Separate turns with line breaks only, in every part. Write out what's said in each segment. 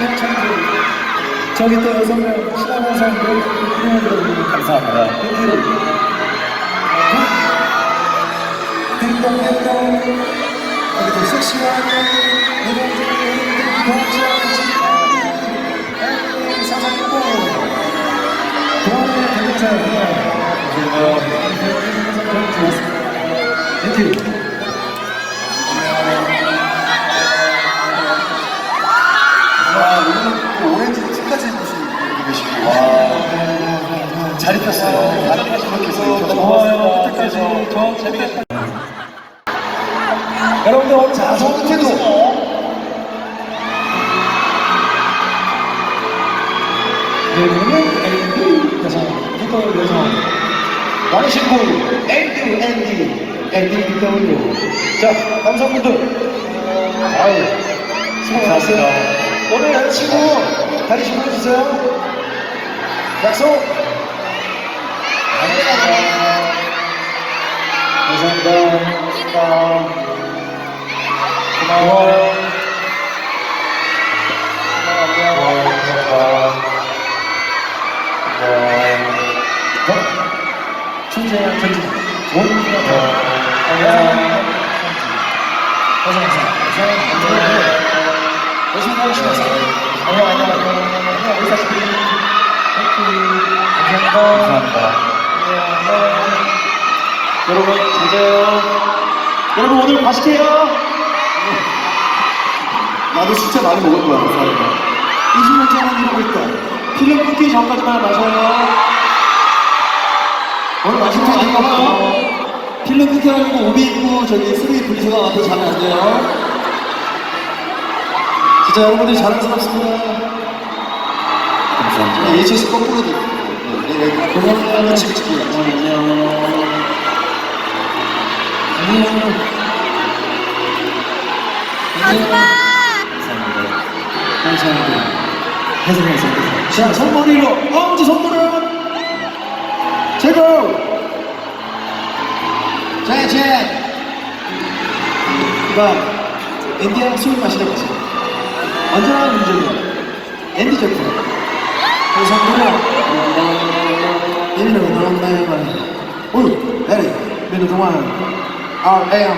신의 창조. 저기 또 여섯 명 신화면서 여러분 감사합니다. 딩동댕동 여기 또 섹시한 여러분들 사장님고 좋아하는 대동사예요. 땡큐.
와, 오늘 또 오렌지 티까지 입으신 분이 계시고, 와. 잘 입혔어요.
좋아요. 여러분들 오늘 자, 저 끝에도 여기는 앤디 여성, 리더 여성. 왕신구 앤디 앤디 앤디 BW. 자, 남성분들. 아유, 수고 많았어요. 오늘 여자친구 다리 짚어주세요. 약속. 감사합니다. 감사합니다. 춘재야, 전지. 좋은 분이다. 안녕. 어서 오세요. 안녕. 열심히 하시면서. 안녕, 안녕, 안녕. 안녕, 우리 사실. 감사합니다.
감사합니다.
여러분 잘 자요. 여러분 오늘 맛있게요.
나도 진짜 많이 먹을 거야, 사람이.
20년째만 이러고 있다. 필름 끊기 전까지만 마셔요. 오늘 거 아닌가 봐. 필름 끊겨가지고 오비 있고 저기 쓰레기 분리수거 앞에 자면 안 돼요. 진짜 여러분들 자랑스럽습니다.
감사합니다.
거꾸로 돼. 네, 네, 고마워요. 그치, 그치. 안녕. 안녕. 감사합니다. 해석해서 자, 선물이로 엄지 선물은 제거 자, 제 이봐, 앤디랑 술 마시라고 했어. 언제나 문제는 앤디 제품. 그래서 선물이야. 이리 로 나온다요, 말. 오, 에리, 메뉴 동안 RM,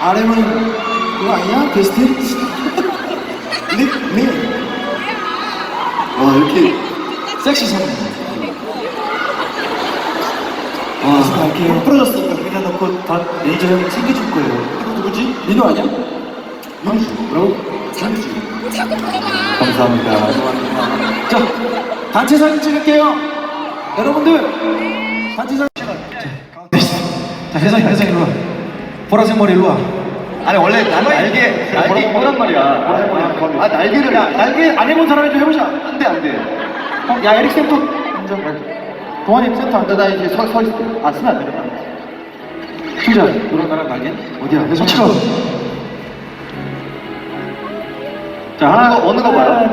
RM은 그거 아니야? 베스트? 립, 미.
와, 이렇게.
섹시 선물. 와, 갈게요. 부러졌으니까 그냥 넣고 다 레이저 형 챙겨줄 거예요. 이거 누구지? 민호 아니야? 민수. 뭐라고? 장수.
감사합니다.
자, 단체 사진 찍을게요. 여러분들, 단체 사진 찍어. 자, 혜성이, 혜성이 일로 와. 보라색 머리 일로 와.
아니, 원래 나는 날개, 날개 이거란 말이야. 아, 날개를.
야, 날개 안 해본 사람이 좀 해보자.
안 돼, 안 돼.
어, 야, 에릭 센터 앉아. 동환이 센터 앉아. 나 이제 서, 서 있어. 아, 쓰면 안 되겠다. 투자. 너랑 나랑 날개? 어디야? 혜성 찍어. 자, 하나,
어느 거 봐요?